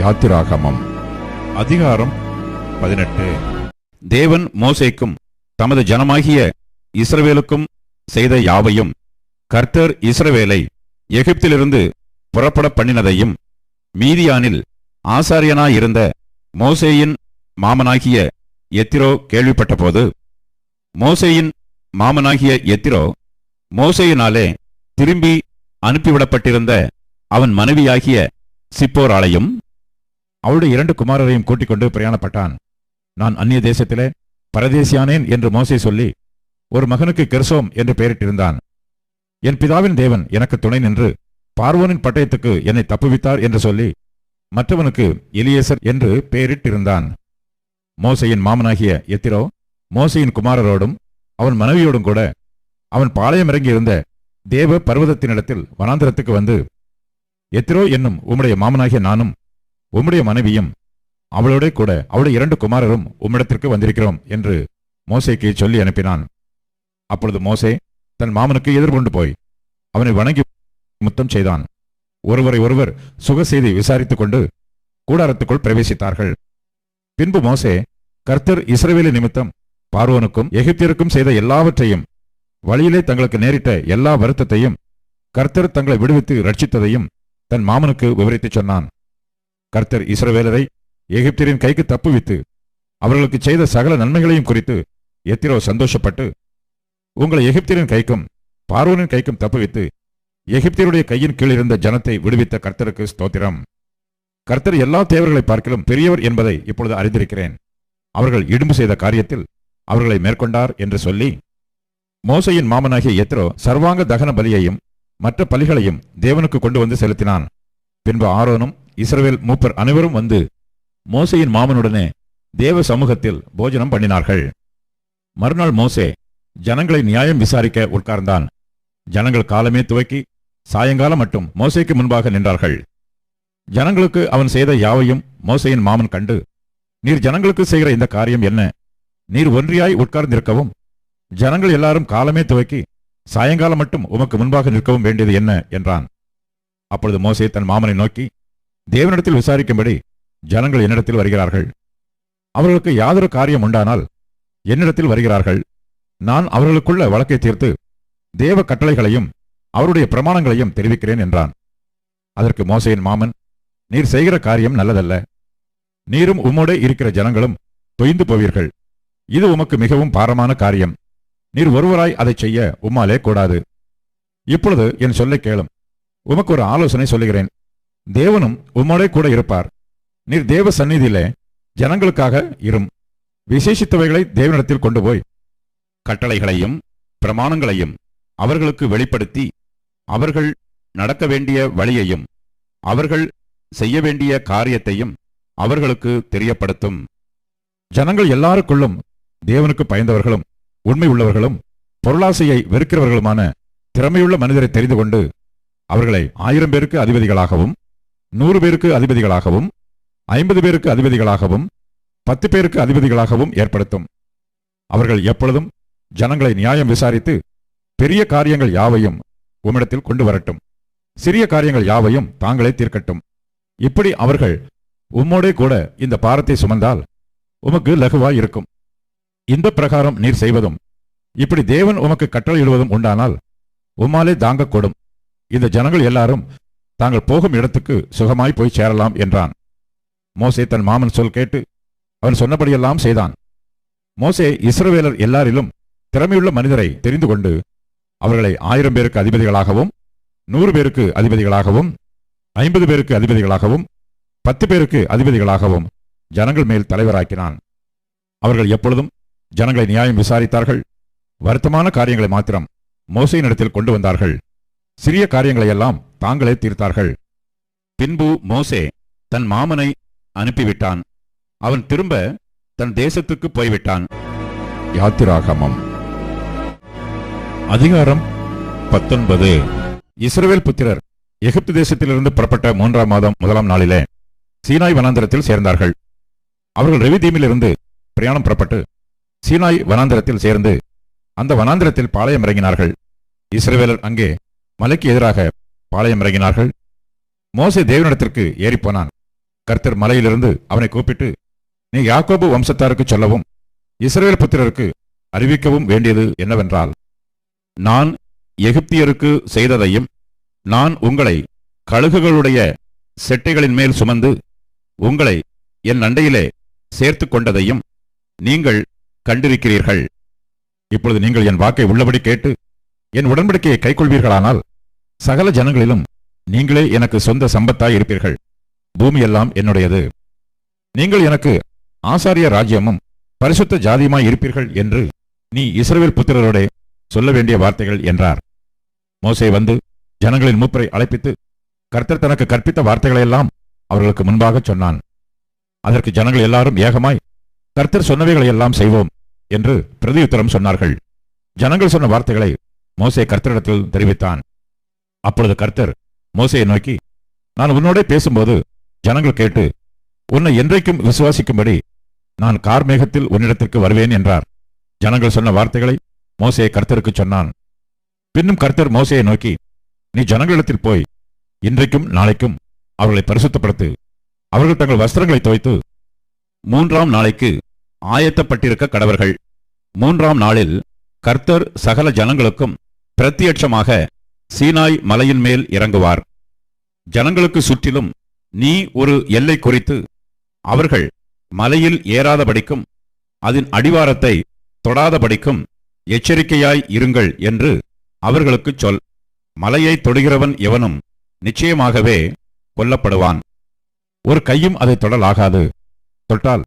யாத்திராகமம். அதிகாரம் பதினெட்டு. தேவன் மோசேக்கும் தமது ஜனமாகிய இஸ்ரவேலுக்கும் செய்த யாவையும் கர்த்தர் இஸ்ரவேலை எகிப்திலிருந்து புறப்பட பண்ணினதையும் மீதியானில் ஆசாரியனாயிருந்த மோசேயின் மாமனாகிய எத்திரோ கேள்விப்பட்டபோது மோசேயின் மாமனாகிய எத்திரோ மோசேயினாலே திரும்பி அனுப்பிவிடப்பட்டிருந்த அவன் மனைவியாகிய சிப்போராளையும் அவளுடைய இரண்டு குமாரரையும் கூட்டிக் கொண்டு பிரயாணப்பட்டான். நான் அந்நிய தேசத்திலே பரதேசியானேன் என்று மோசை சொல்லி ஒரு மகனுக்கு கெர்சோம் என்று பெயரிட்டிருந்தான். என் பிதாவின் தேவன் எனக்கு துணை நின்று பார்வோனின் பட்டயத்துக்கு என்னை தப்புவித்தார் என்று சொல்லி மற்றவனுக்கு எலியேசர் என்று பெயரிட்டிருந்தான். மோசையின் மாமனாகிய எத்திரோ மோசையின் குமாரரோடும் அவன் மனைவியோடும் கூட அவன் பாளையம் இறங்கியிருந்த தேவ பர்வதத்தினிடத்தில் வனாந்திரத்துக்கு வந்து எத்திரோ என்னும் உம்முடைய மாமனாகிய நானும் உம்முடைய மனைவியும் அவளோட கூட அவளுடைய இரண்டு குமாரரும் உம்மிடத்திற்கு வந்திருக்கிறோம் என்று மோசேக்கு சொல்லி அனுப்பினான். அப்பொழுது மோசே தன் மாமனுக்கு எதிர்கொண்டு போய் அவனை வணங்கி முத்தம் செய்தான். ஒருவரை ஒருவர் சுக செய்தி விசாரித்துக் கொண்டு கூடாரத்துக்குள் பிரவேசித்தார்கள். பின்பு மோசே கர்த்தர் இஸ்ரேவேலி நிமித்தம் பார்வோனுக்கும் எகிப்தியருக்கும் செய்த எல்லாவற்றையும் வழியிலே தங்களுக்கு நேரிட்ட எல்லா வருத்தத்தையும் கர்த்தர் தங்களை விடுவித்து ரட்சித்ததையும் தன் மாமனுக்கு விவரித்துச் சொன்னான். கர்த்தர் இஸ்ரவேலரை எகிப்தியரின் கைக்கு தப்புவித்து அவர்களுக்கு செய்த சகல நன்மைகளையும் குறித்து எத்திரோ சந்தோஷப்பட்டு உங்களை எகிப்தியரின் கைக்கும் பார்வோனின் கைக்கும் தப்புவித்து எகிப்தியருடைய கையின் கீழ் இருந்த ஜனத்தை விடுவித்த கர்த்தருக்கு ஸ்தோத்திரம். கர்த்தர் எல்லா தேவர்களை பார்க்கிலும் பெரியவர் என்பதை இப்பொழுது அறிந்திருக்கிறேன். அவர்கள் இடும்பு செய்த காரியத்தில் அவர்களை மேற்கொண்டார் என்று சொல்லி மோசையின் மாமனாகிய எத்ரோ சர்வாங்க தகன பலியையும் மற்ற பலிகளையும் தேவனுக்கு கொண்டு வந்து செலுத்தினான். பின்பு ஆரோனும் இஸ்ரவேல் மூப்பர் அனைவரும் வந்து மோசையின் மாமனுடனே தேவ சமூகத்தில் போஜனம் பண்ணினார்கள். மறுநாள் மோசே ஜனங்களை நியாயம் விசாரிக்க உட்கார்ந்தான். ஜனங்கள் காலமே துவக்கி சாயங்காலம் மட்டும் மோசைக்கு முன்பாக நின்றார்கள். ஜனங்களுக்கு அவன் செய்த யாவையும் மோசையின் மாமன் கண்டு நீர் ஜனங்களுக்கு செய்கிற இந்த காரியம் என்ன? நீர் ஒன்றியாய் உட்கார்ந்திருக்கவும் ஜனங்கள் எல்லாரும் காலமே துவக்கி சாயங்காலம் மட்டும் உமக்கு முன்பாக நிற்கவும் வேண்டியது என்ன? என்றான். அப்பொழுது மோசே தன் மாமனை நோக்கி தேவனிடத்தில் விசாரிக்கும்படி ஜனங்கள் என்னிடத்தில் வருகிறார்கள். அவர்களுக்கு யாதொரு காரியம் உண்டானால் என்னிடத்தில் வருகிறார்கள். நான் அவர்களுக்குள்ள வழக்கை தீர்த்து தேவ கட்டளைகளையும் அவருடைய பிரமாணங்களையும் தெரிவிக்கிறேன் என்றான். அதற்கு மோசையின் மாமன் நீர் செய்கிற காரியம் நல்லதல்ல. நீரும் உம்மோடே இருக்கிற ஜனங்களும் தொய்ந்து போவீர்கள். இது உமக்கு மிகவும் பாரமான காரியம். நீர் ஒருவராய் அதைச் செய்ய உம்மாலே கூடாது. இப்பொழுது என் சொல்லை கேளும். உமக்கு ஒரு ஆலோசனை சொல்லுகிறேன். தேவனும் உம்மோட கூட இருப்பார். நீர் தேவ சந்நிதியிலே ஜனங்களுக்காக இரும். விசேஷித்தவைகளை தேவனிடத்தில் கொண்டு போய் கட்டளைகளையும் பிரமாணங்களையும் அவர்களுக்கு வெளிப்படுத்தி அவர்கள் நடக்க வேண்டிய வழியையும் அவர்கள் செய்ய வேண்டிய காரியத்தையும் அவர்களுக்கு தெரியப்படுத்தும். ஜனங்கள் எல்லாருக்குள்ளும் தேவனுக்கு பயந்தவர்களும் உண்மை உள்ளவர்களும் பொருளாசையை வெறுக்கிறவர்களுமான திறமையுள்ள மனிதரை தெரிந்து கொண்டு அவர்களை ஆயிரம் பேருக்கு அதிபதிகளாகவும் நூறு பேருக்கு அதிபதிகளாகவும் ஐம்பது பேருக்கு அதிபதிகளாகவும் பத்து பேருக்கு அதிபதிகளாகவும் ஏற்படுத்தும். அவர்கள் எப்பொழுதும் ஜனங்களை நியாயம் விசாரித்து பெரிய காரியங்கள் யாவையும் உம்மிடத்தில் கொண்டு வரட்டும். சிறிய காரியங்கள் யாவையும் தாங்களே தீர்க்கட்டும். இப்படி அவர்கள் உம்மோடே கூட இந்த பாரத்தை சுமந்தால் உமக்கு லகுவாய் இருக்கும். இந்த பிரகாரம் நீர் செய்வதும் இப்படி தேவன் உமக்கு கட்டளையிடுவதும் உண்டானால் உம்மாலே தாங்கக்கூடும். இந்த ஜனங்கள் எல்லாரும் தாங்கள் போகும் இடத்துக்கு சுகமாய் போய் சேரலாம் என்றான். மோசே தன் மாமன் சொல் கேட்டு அவன் சொன்னபடியெல்லாம் செய்தான். மோசே இஸ்ரவேலர் எல்லாரிலும் திறமையுள்ள மனிதரை தெரிந்து கொண்டு அவர்களை ஆயிரம் பேருக்கு அதிபதிகளாகவும் நூறு பேருக்கு அதிபதிகளாகவும் ஐம்பது பேருக்கு அதிபதிகளாகவும் பத்து பேருக்கு அதிபதிகளாகவும் ஜனங்கள் மேல் தலைவராக்கினான். அவர்கள் எப்பொழுதும் ஜனங்களை நியாயம் விசாரித்தார்கள். வருத்தமான காரியங்களை மாத்திரம் மோசையின் இடத்தில் கொண்டு வந்தார்கள். சிறிய காரியங்களையெல்லாம் தாங்களே தீர்த்தார்கள். பின்பு மோசே தன் மாமனை அனுப்பிவிட்டான். அவன் திரும்ப தன் தேசத்துக்கு போய்விட்டான். யாத்திராகமம். அதிகாரம் பத்தொன்பது. இஸ்ரவேல் புத்திரர் எகிப்து தேசத்திலிருந்து புறப்பட்ட மூன்றாம் மாதம் முதலாம் நாளிலே சீனாய் வனாந்தரத்தில் சேர்ந்தார்கள். அவர்கள் ரெவிதீமிலிருந்து பிரயாணம் புறப்பட்டு சீனாய் வனாந்தரத்தில் சேர்ந்து அந்த வனாந்தரத்தில் பாளையம் இறங்கினார்கள். இஸ்ரவேலர் அங்கே மலைக்கு எதிராக பாளையம் இறங்கினார்கள். மோசே தேவனிடத்திற்கு ஏறிப்போனான். கர்த்தர் மலையிலிருந்து அவனை கூப்பிட்டு நீ யாக்கோபு வம்சத்தாருக்கு சொல்லவும் இஸ்ரேல் புத்திரருக்கு அறிவிக்கவும் வேண்டியது என்னவென்றால் நான் எகிப்தியருக்கு செய்ததையும் நான் உங்களை கழுகுகளுடைய செட்டைகளின் மேல் சுமந்து உங்களை என் அண்டையிலே சேர்த்து கொண்டதையும் நீங்கள் கண்டிருக்கிறீர்கள். இப்பொழுது நீங்கள் என் வாக்கை உள்ளபடி கேட்டு என் உடன்படிக்கையை கைக்கொள்வீர்களானால் சகல ஜனங்களிலும் நீங்களே எனக்கு சொந்த சம்பத்தாய் இருப்பீர்கள். பூமியெல்லாம் என்னுடையது. நீங்கள் எனக்கு ஆசாரிய ராஜ்யமும் பரிசுத்த ஜாதியுமாய் இருப்பீர்கள் என்று நீ இஸ்ரவேல் புத்திரரோடே சொல்ல வேண்டிய வார்த்தைகள் என்றார். மோசே வந்து ஜனங்களின் மூப்பரை அழைப்பித்து கர்த்தர் தனக்கு கற்பித்த வார்த்தைகளையெல்லாம் அவர்களுக்கு முன்பாக சொன்னான். அதற்கு ஜனங்கள் எல்லாரும் ஏகமாய் கர்த்தர் சொன்னவைகளை எல்லாம் செய்வோம் என்று பிரதியுத்தரம் சொன்னார்கள். ஜனங்கள் சொன்ன வார்த்தைகளை மோசே கர்த்தரிடத்தில் தெரிவித்தான். அப்பொழுது கர்த்தர் மோசையை நோக்கி நான் உன்னோட பேசும்போது ஜனங்கள் கேட்டு உன்னை என்றைக்கும் விசுவாசிக்கும்படி நான் கார்மேகத்தில் உன்னிடத்திற்கு வருவேன் என்றார். ஜனங்கள் சொன்ன வார்த்தைகளை மோசையை கர்த்தருக்கு சொன்னான். பின்னும் கர்த்தர் மோசையை நோக்கி நீ ஜனங்களிடத்தில் போய் இன்றைக்கும் நாளைக்கும் அவர்களை பரிசுத்தப்படுத்து. அவர்கள் தங்கள் வஸ்திரங்களை துவைத்து மூன்றாம் நாளைக்கு ஆயத்தப்பட்டிருக்க கடவர்கள். மூன்றாம் நாளில் கர்த்தர் சகல ஜனங்களுக்கும் பிரத்யட்சமாக சீனாய் மலையின் மேல் இறங்குவார். ஜனங்களுக்கு சுற்றிலும் நீ ஒரு எல்லை குறித்து அவர்கள் மலையில் ஏறாதபடிக்கும் அதன் அடிவாரத்தை தொடாதபடிக்கும் எச்சரிக்கையாய் இருங்கள் என்று அவர்களுக்குச் சொல். மலையை தொடுகிறவன் எவனும் நிச்சயமாகவே கொல்லப்படுவான். ஒரு கையும் அதை தொடலாகாது. தொட்டால்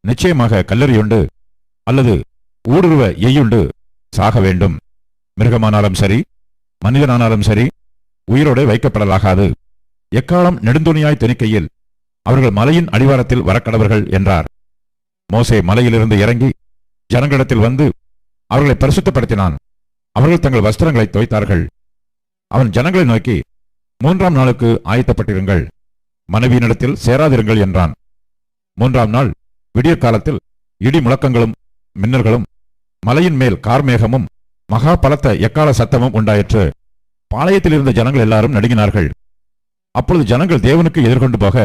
நிச்சயமாக கல்லறியுண்டு அல்லது ஊடுருவ எய்யுண்டு சாக வேண்டும் மிருகமானாலும் சரி மனிதனானாலும் சரி உயிரோடு வைக்கப்படலாகாது. எக்காலம் நெடுந்துணியாய் தெனிக்கையில் அவர்கள் மலையின் அடிவாரத்தில் வரக்கடவர்கள் என்றார். மோசே மலையிலிருந்து இறங்கி ஜனங்களிடத்தில் வந்து அவர்களை பரிசுத்தப்படுத்தினான். அவர்கள் தங்கள் வஸ்திரங்களை துவைத்தார்கள். அவன் ஜனங்களை நோக்கி மூன்றாம் நாளுக்கு ஆயத்தப்பட்டிருங்கள். மனைவியினிடத்தில் சேராதிருங்கள் என்றான். மூன்றாம் நாள் விடிய காலத்தில் இடி முழக்கங்களும் மின்னல்களும் மலையின் மேல் கார்மேகமும் மகா பலத்த எக்கால சத்தமும் உண்டாயிற்று. பாளையத்தில் இருந்த ஜனங்கள் எல்லாரும் நடுங்கினார்கள். அப்பொழுது ஜனங்கள் தேவனுக்கு எதிர்கொண்டு போக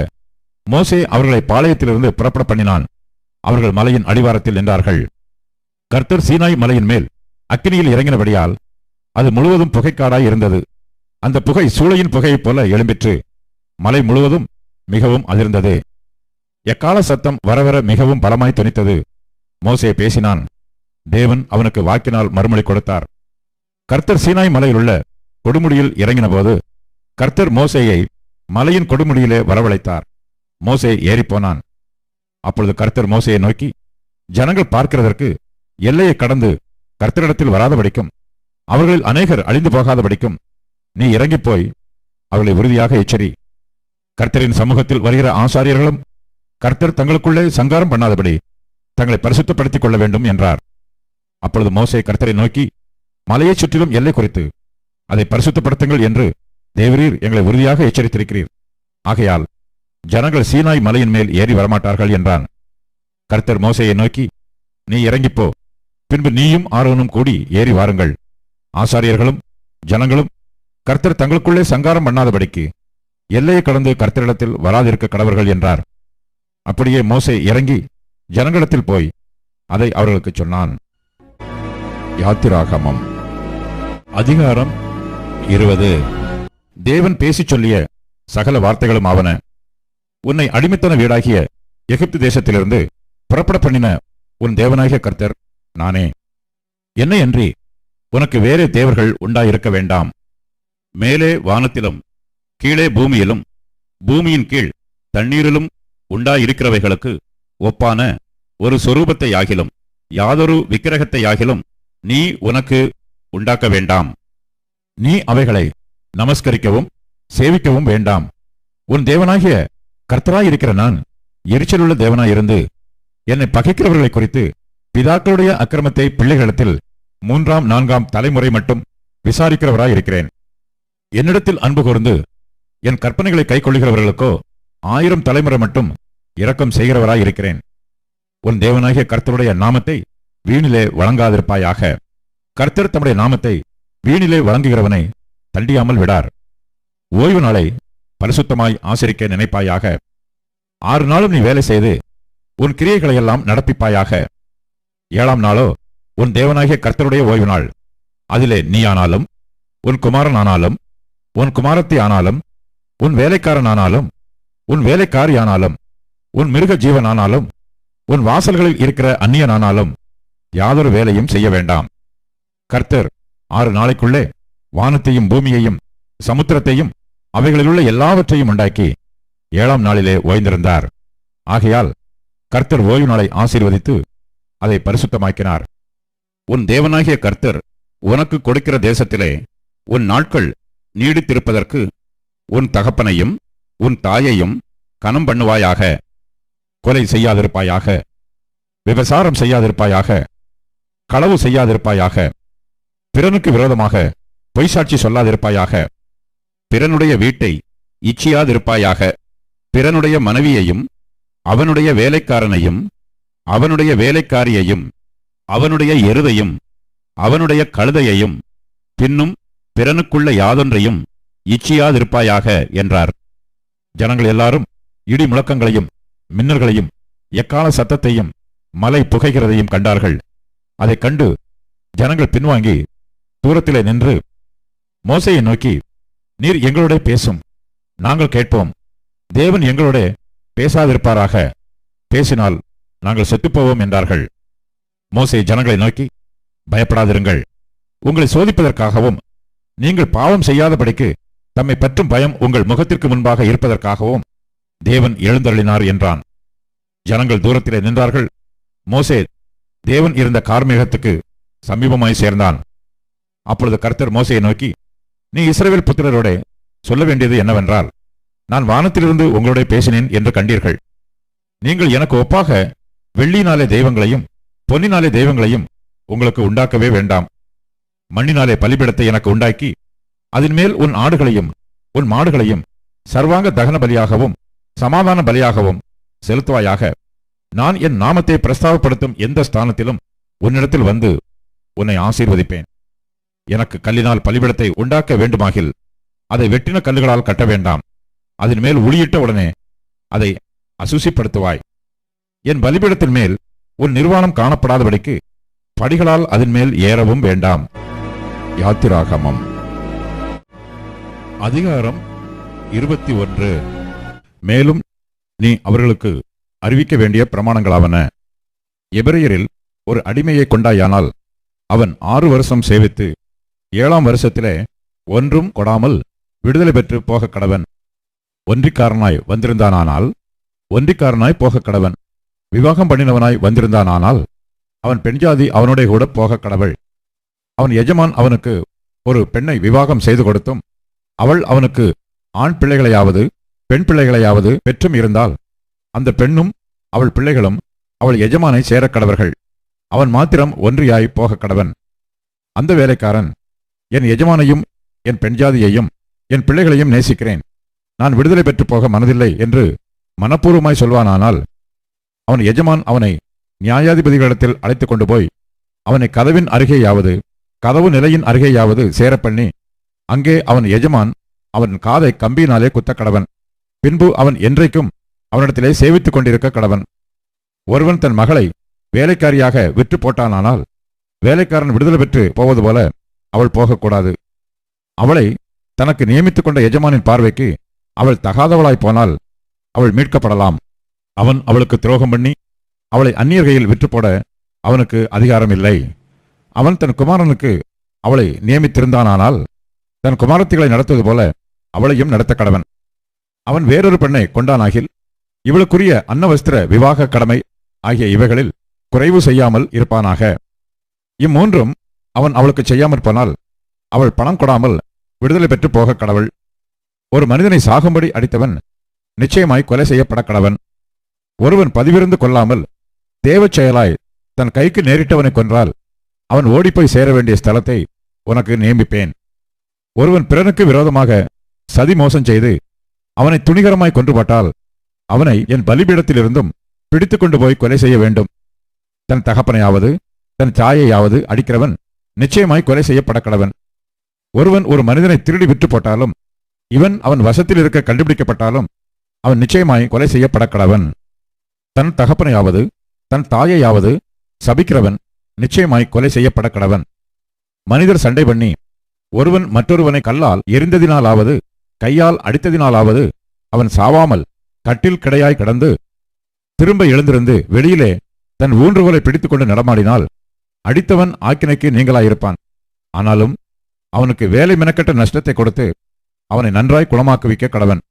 மோசே அவர்களை பாளையத்திலிருந்து புறப்பட பண்ணினான். அவர்கள் மலையின் அடிவாரத்தில் நின்றார்கள். கர்த்தர் சீனாய் மலையின் மேல் அக்கினியில் இறங்கினபடியால் அது முழுவதும் புகைக்காடாய் இருந்தது. அந்த புகை சூளையின் புகையைப் போல எழும்பிற்று. மலை முழுவதும் மிகவும் அதிர்ந்தது. எக்கால சத்தம் வரவர மிகவும் பலமாய் துணித்தது மோசே பேசினான் தேவன் அவனுக்கு வாக்கினால் மறுமொழி கொடுத்தார். கர்த்தர் சீனாய் மலையில் உள்ள கொடுமுடியில் இறங்கினபோது கர்த்தர் மோசையை மலையின் கொடுமுடியிலே வரவழைத்தார். மோசே ஏறிப்போனான். அப்பொழுது கர்த்தர் மோசையை நோக்கி ஜனங்கள் பார்க்கிறதற்கு எல்லையை கடந்து கர்த்தரிடத்தில் வராதபடிக்கும் அவர்களில் அநேகர் அழிந்து போகாதபடிக்கும் நீ இறங்கிப் போய் அவர்களை உறுதியாக எச்சரி. கர்த்தரின் சமூகத்தில் வருகிற ஆசாரியர்களும் கர்த்தர் தங்களுக்குள்ளே சங்காரம் பண்ணாதபடி தங்களை பரிசுத்தப்படுத்திக் கொள்ள வேண்டும் என்றார். அப்பொழுது மோசையை கர்த்தரை நோக்கி மலையைச் சுற்றிலும் எல்லை குறித்து அதை பரிசுத்தப்படுத்துங்கள் என்று தேவரீர் எங்களை உறுதியாக எச்சரித்திருக்கிறீர். ஆகையால் ஜனங்கள் சீனாய் மலையின் மேல் ஏறி வரமாட்டார்கள் என்றான். கர்த்தர் மோசையை நோக்கி நீ இறங்கிப்போ. பின்பு நீயும் ஆரோனும் கூடி ஏறி வாருங்கள். ஆசாரியர்களும் ஜனங்களும் கர்த்தர் தங்களுக்குள்ளே சங்காரம் பண்ணாதபடிக்கு எல்லையை கடந்து கர்த்தரிடத்தில் வராதிருக்க கடவர்கள் என்றார். அப்படியே மோசை இறங்கி ஜனங்களிடத்தில் போய் அதை அவர்களுக்குச் சொன்னான். யாத்திராகமம். அதிகாரம் இருபது. தேவன் பேசிச் சொல்லிய சகல வார்த்தைகளும் ஆவன. உன்னை அடிமைத்தன வீடாகிய எகிப்து தேசத்திலிருந்து புறப்பட பண்ணின உன் தேவனாகிய கர்த்தர் நானே. என்னையன்றி உனக்கு வேறே தேவர்கள் உண்டாயிருக்க வேண்டாம். மேலே வானத்திலும் கீழே பூமியிலும் பூமியின் கீழ் தண்ணீரிலும் உண்டாயிருக்கிறவைகளுக்கு ஒப்பான ஒரு சொரூபத்தை ஆகிலும் யாதொரு விக்கிரகத்தை ஆகிலும் நீ உனக்கு உண்டாக்க வேண்டாம். நீ அவைகளை நமஸ்கரிக்கவும் சேவிக்கவும் வேண்டாம். உன் தேவனாகிய கர்த்தராயிருக்கிற நான் எரிச்சலுள்ள தேவனாயிருந்து என்னை பகைக்கிறவர்களை குறித்து பிதாக்களுடைய அக்கிரமத்தை பிள்ளைகளிடத்தில் மூன்றாம் நான்காம் தலைமுறை மட்டும் விசாரிக்கிறவராயிருக்கிறேன். என்னிடத்தில் அன்பு கூர்ந்து என் கற்பனைகளை கைக்கொள்ளுகிறவர்களுக்கோ ஆயிரம் தலைமுறை மட்டும் இரக்கம் செய்கிறவராயிருக்கிறேன். உன் தேவனாகிய கர்த்தருடைய நாமத்தை வீணிலே வழங்காதிருப்பாயாக. கர்த்தர் தம்முடைய நாமத்தை வீணிலே வழங்குகிறவனை தண்டியாமல் விடார். ஓய்வு நாளை பரிசுத்தமாய் ஆசிரிக்க நினைப்பாயாக. ஆறு நாளும் நீ வேலை செய்து உன் கிரியைகளை எல்லாம் நடப்பிப்பாயாக. ஏழாம் நாளோ உன் தேவனாகிய கர்த்தருடைய ஓய்வு நாள். அதிலே நீ ஆனாலும் உன் குமாரன் ஆனாலும் உன் குமாரத்தி ஆனாலும் உன் வேலைக்காரன் ஆனாலும் உன் வேலைக்காரி ஆனாலும் உன் மிருக ஜீவன் ஆனாலும் உன் வாசல்களில் இருக்கிற அந்நியன் ஆனாலும் யாதொரு வேலையும் செய்ய வேண்டாம். கர்த்தர் ஆறு நாளைக்குள்ளே வானத்தையும் பூமியையும் சமுத்திரத்தையும் அவைகளிலுள்ள எல்லாவற்றையும் உண்டாக்கி ஏழாம் நாளிலே ஓய்ந்திருந்தார். ஆகையால் கர்த்தர் ஓய்வு நாளை ஆசீர்வதித்து அதை பரிசுத்தமாக்கினார். உன் தேவனாகிய கர்த்தர் உனக்கு கொடுக்கிற தேசத்திலே உன் நாட்கள் நீடித்திருப்பதற்கு உன் தகப்பனையும் உன் தாயையும் கனம் பண்ணுவாயாக கொலை செய்யாதிருப்பாயாக விபசாரம் செய்யாதிருப்பாயாக களவு செய்யாதிருப்பாயாக. பிறனுக்கு விரோதமாக பொய்சாட்சி சொல்லாதிருப்பாயாக. பிறனுடைய வீட்டை இச்சியாதிருப்பாயாக. பிறனுடைய மனைவியையும் அவனுடைய வேலைக்காரனையும் அவனுடைய வேலைக்காரியையும் அவனுடைய எருதையும் அவனுடைய கழுதையையும் பின்னும் பிறனுக்குள்ள யாதொன்றையும் இச்சியாதிருப்பாயாக என்றார். ஜனங்கள் எல்லாரும் இடி முழக்கங்களையும் மின்னல்களையும் எக்கால சத்தத்தையும் மலை புகைகிறதையும் கண்டார்கள். அதைக் கண்டு ஜனங்கள் பின்வாங்கி தூரத்திலே நின்று மோசையை நோக்கி நீர் எங்களோட பேசும். நாங்கள் கேட்போம். தேவன் எங்களோட பேசாதிருப்பாராக. பேசினால் நாங்கள் செத்துப்போவோம் என்றார்கள். மோசே ஜனங்களை நோக்கி பயப்படாதிருங்கள். உங்களை சோதிப்பதற்காகவும் நீங்கள் பாவம் செய்யாதபடிக்கு தம்மை பற்றும் பயம் உங்கள் முகத்திற்கு முன்பாக இருப்பதற்காகவும் தேவன் எழுந்தருளினார் என்றான். ஜனங்கள் தூரத்திலே நின்றார்கள். மோசே தேவன் இருந்த கார்மேகத்துக்கு சமீபமாய் சேர்ந்தான். அப்பொழுது கர்த்தர் மோசையை நோக்கி நீ இஸ்ரவேல் புத்திரரோட சொல்ல வேண்டியது என்னவென்றால் நான் வானத்திலிருந்து உங்களோட பேசினேன் என்று கண்டீர்கள். நீங்கள் எனக்கு ஒப்பாக வெள்ளினாலே தெய்வங்களையும் பொன்னினாலே தெய்வங்களையும் உங்களுக்கு உண்டாக்கவே வேண்டாம். மண்ணினாலே பலிபிடத்தை எனக்கு உண்டாக்கி அதன் மேல் உன் ஆடுகளையும் உன் மாடுகளையும் சர்வாங்க தகன பலியாகவும் சமாதான பலியாகவும் செலுத்துவாயாக. நான் என் நாமத்தை பிரஸ்தாவப்படுத்தும் எந்த ஸ்தானத்திலும் உன்னிடத்தில் வந்து உன்னை ஆசீர்வதிப்பேன். எனக்கு கல்லினால் பலிபிடத்தை உண்டாக்க வேண்டுமாகில் அதை வெட்டின கல்லுகளால் கட்ட வேண்டாம். அதன் மேல் உளியிட்ட உடனே அதை அசுசிப்படுத்துவாய். என் பலிபீடத்தின் மேல் உன் நிர்வாணம் காணப்படாதபடிக்கு படிகளால் அதன் மேல் ஏறவும் வேண்டாம். யாத்திராகமம். அதிகாரம் இருபத்தி ஒன்று. மேலும் நீ அவர்களுக்கு அறிவிக்க வேண்டிய பிரமாணங்களாவன. எபிரேயரில் ஒரு அடிமையை கொண்டாயானால் அவன் ஆறு வருஷம் சேவித்து ஏழாம் வருஷத்திலே ஒன்றும் கொடாமல் விடுதலை பெற்று போகக் கடவன். ஒன்றிக்காரனாய் வந்திருந்தானானால் ஒன்றிக்காரனாய் போக கடவன். விவாகம் பண்ணினவனாய் வந்திருந்தானானால் அவன் பெண்ஜாதி அவனுடைய கூட போக கடவள். அவன் எஜமான் அவனுக்கு ஒரு பெண்ணை விவாகம் செய்து கொடுத்தும் அவள் அவனுக்கு ஆண் பிள்ளைகளையாவது பெண் பிள்ளைகளையாவது பெற்றும் இருந்தால் அந்த பெண்ணும் அவள் பிள்ளைகளும் அவள் எஜமானை சேரக் கடவர்கள் அவன் மாத்திரம் ஒன்றியாய் போகக் கடவன் அந்த வேலைக்காரன் என் எஜமானையும் என் பெண்ஜாதியையும் என் பிள்ளைகளையும் நேசிக்கிறேன். நான் விடுதலை பெற்று போக மனதில்லை என்று மனப்பூர்வமாய் சொல்வானானால் அவன் எஜமான் அவனை நியாயாதிபதிகளிடத்தில் அழைத்துக் கொண்டு போய் அவனை கதவின் அருகேயாவது கதவு நிலையின் அருகேயாவது சேரப்பண்ணி அங்கே அவன் எஜமான் அவன் காதை கம்பியினாலே குத்தக்கடவன். பின்பு அவன் என்றைக்கும் அவனிடத்திலே சேவித்துக் கொண்டிருக்க கடவன். ஒருவன் தன் மகளை வேலைக்காரியாக விற்று போட்டானானால் வேலைக்காரன் விடுதலை பெற்று போவது போல அவள் போகக்கூடாது. அவளை தனக்கு நியமித்துக் கொண்ட எஜமானின் பார்வைக்கு அவள் தகாதவளாய் போனால் அவள் மீட்கப்படலாம். அவன் அவளுக்கு துரோகம் பண்ணி அவளை அந்நியர் கையில் விற்று போட அவனுக்கு அதிகாரம் இல்லை அவன் தன் குமாரனுக்கு அவளை நியமித்திருந்தானானால் தன் குமாரத்திகளை நடத்துவது போல அவளையும் நடத்த கடவன். அவன் வேறொரு பெண்ணை கொண்டானாகில் இவளுக்குரிய அன்னவஸ்திர விவாக கடமை ஆகிய இவைகளில் குறைவு செய்யாமல் இருப்பானாக. இம்மூன்றும் அவன் அவளுக்கு செய்யாமற் போனால் அவள் பணம் கொடாமல் விடுதலை பெற்று போக கடவுள். ஒரு மனிதனை சாகும்படி அடித்தவன் நிச்சயமாய் கொலை செய்யப்பட கடவன். ஒருவன் பதிவிருந்து கொள்ளாமல் தேவச் செயலாய் தன் கைக்கு நேரிட்டவனை கொன்றால் அவன் ஓடிப்போய் சேர வேண்டிய ஸ்தலத்தை உனக்கு நியமிப்பேன். ஒருவன் பிறனுக்கு விரோதமாக சதி மோசம் செய்து அவனை துணிகரமாய் கொன்றுபட்டால் அவனை என் பலிபீடத்திலிருந்தும் பிடித்து கொண்டு போய் கொலை செய்ய வேண்டும். தன் தகப்பனையாவது தன் தாயையாவது அடிக்கிறவன் நிச்சயமாய் கொலை செய்யப்பட கடவன். ஒருவன் ஒரு மனிதனை திருடி விற்று போட்டாலும் இவன் அவன் வசத்தில் இருக்க கண்டுபிடிக்கப்பட்டாலும் அவன் நிச்சயமாய் கொலை செய்யப்பட கடவன். தன் தகப்பனையாவது தன் தாயையாவது சபிக்கிறவன் நிச்சயமாய் கொலை செய்யப்பட கடவன். மனிதர் சண்டை பண்ணி ஒருவன் மற்றொருவனை கல்லால் எரிந்ததினாலாவது கையால் அடித்ததினாலாவது அவன் சாவாமல் கட்டில் கிடையாய் கடந்து திரும்ப எழுந்திருந்து வெளியிலே தன் ஊன்றுகோலை பிடித்துக்கொண்டு நடமாடினால் அடித்தவன் ஆக்கினைக்கு நீங்களாயிருப்பான். ஆனாலும் அவனுக்கு வேலை மெனக்கட்ட நஷ்டத்தை கொடுத்து அவனை நன்றாய் குணமாக்குவிக்க கடவன்.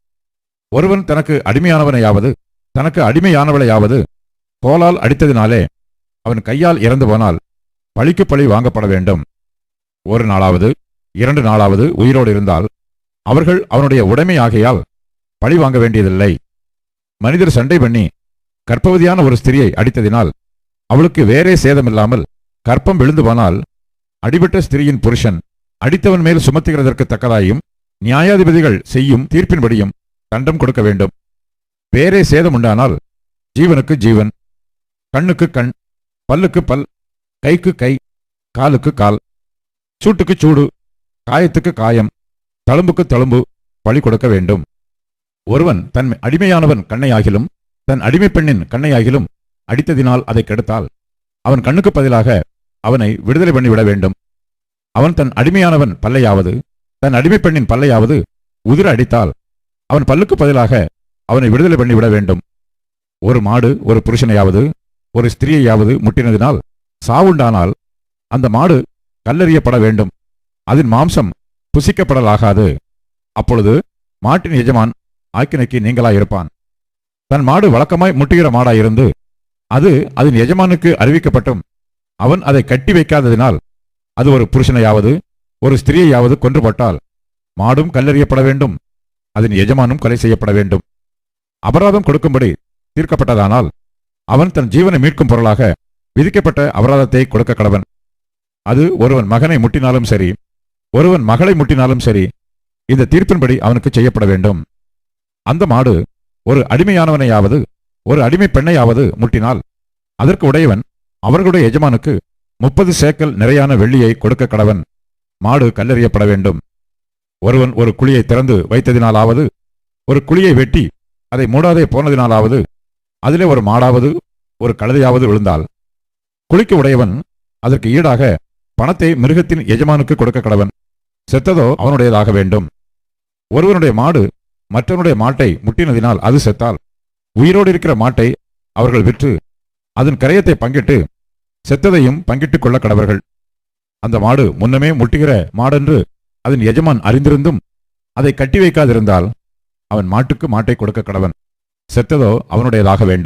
ஒருவன் தனக்கு அடிமையானவனையாவது தனக்கு அடிமையானவளையாவது கோலால் அடித்ததினாலே அவன் கையால் இறந்து போனால் பழிக்கு பழி வாங்கப்பட வேண்டும். ஒரு நாளாவது இரண்டு நாளாவது உயிரோடு இருந்தால் அவர்கள் அவனுடைய உடைமையாகையால் பழி வாங்க வேண்டியதில்லை. மனிதர் சண்டை பண்ணி கர்ப்பவதியான ஒரு ஸ்திரியை அடித்ததினால் அவளுக்கு வேறே சேதமில்லாமல் கற்பம் விழுந்து போனால் அடிபட்ட ஸ்திரியின் புருஷன் அடித்தவன் மேல் சுமத்துகிறதற்கு தக்கதாயும் நியாயாதிபதிகள் செய்யும் தீர்ப்பின்படியும் தண்டம் கொடுக்க வேண்டும். வேறே சேதம் உண்டானால் ஜீவனுக்கு ஜீவன் கண்ணுக்கு கண் பல்லுக்கு பல் கைக்கு கை காலுக்கு கால் சூட்டுக்கு சூடு காயத்துக்கு காயம் தழும்புக்கு தழும்பு பழி கொடுக்க வேண்டும். ஒருவன் தன் அடிமையானவன் கண்ணையாகிலும் தன் அடிமை பெண்ணின் கண்ணையாகிலும் அடித்ததினால் அதை கெடுத்தால் அவன் கண்ணுக்கு பதிலாக அவனை விடுதலை பண்ணிவிட வேண்டும். அவன் தன் அடிமையானவன் பல்லையாவது தன் அடிமை பெண்ணின் பல்லையாவது உதிர அடித்தால் அவன் பல்லுக்கு பதிலாக அவனை விடுதலை பண்ணிவிட வேண்டும். ஒரு மாடு ஒரு புருஷனையாவது ஒரு ஸ்திரீயையாவது முட்டினதினால் சாவுண்டானால் அந்த மாடு கல்லறியப்பட வேண்டும். அதன் மாம்சம் புசிக்கப்படலாகாது. அப்பொழுது மாட்டின் எஜமான் ஆக்கினைக்கு நீங்களாயிருப்பான் தன் மாடு வழக்கமாய் முட்டுகிற மாடாயிருந்து அது அதன் எஜமானுக்கு அறிவிக்கப்பட்டும். அவன் அதை கட்டி வைக்காததினால் அது ஒரு புருஷனையாவது ஒரு ஸ்திரீயையாவது கொன்றுபட்டால் மாடும் கல்லெறியப்பட வேண்டும் அதன் எஜமானும் கொலை செய்யப்பட வேண்டும். அபராதம் கொடுக்கும்படி தீர்க்கப்பட்டதானால் அவன் தன் ஜீவனை மீட்கும் பொருளாக விதிக்கப்பட்ட அபராதத்தை கொடுக்க கடவன். அது ஒருவன் மகனை முட்டினாலும் சரி ஒருவன் மகளை முட்டினாலும் சரி இந்த தீர்ப்பின்படி அவனுக்கு செய்யப்பட வேண்டும். அந்த மாடு ஒரு அடிமையானவனையாவது ஒரு அடிமை பெண்ணையாவது முட்டினால் அதற்கு உடையவன் அவர்களுடைய எஜமானுக்கு முப்பது சேக்கல் நிறையான வெள்ளியை கொடுக்க கடவன். மாடு கல்லறியப்பட வேண்டும். ஒருவன் ஒரு குழியை திறந்து வைத்ததினாலாவது ஒரு குழியை வெட்டி அதை மூடாதே போனதினாலாவது அதிலே ஒரு மாடாவது ஒரு கழுதையாவது விழுந்தால். குழிக்கு உடையவன் அதற்கு ஈடாக பணத்தை மிருகத்தின் எஜமானுக்கு கொடுக்க கடவன். செத்ததோ அவனுடையதாக வேண்டும். ஒருவனுடைய மாடு மற்றவனுடைய மாட்டை முட்டினதினால் அது செத்தால் உயிரோடு இருக்கிற மாட்டை அவர்கள் விற்று அதன் கரையத்தை பங்கிட்டு செத்ததையும் பங்கிட்டுக் கொள்ள கடவர்கள். அந்த மாடு முன்னமே முட்டுகிற மாடென்று அதன் எஜமான் அறிந்திருந்தும் அதை கட்டி வைக்காதிருந்தால் அவன் மாட்டுக்கு மாட்டை கொடுக்க கடவன். செத்ததோ அவனுடையதாக வேண்டும்.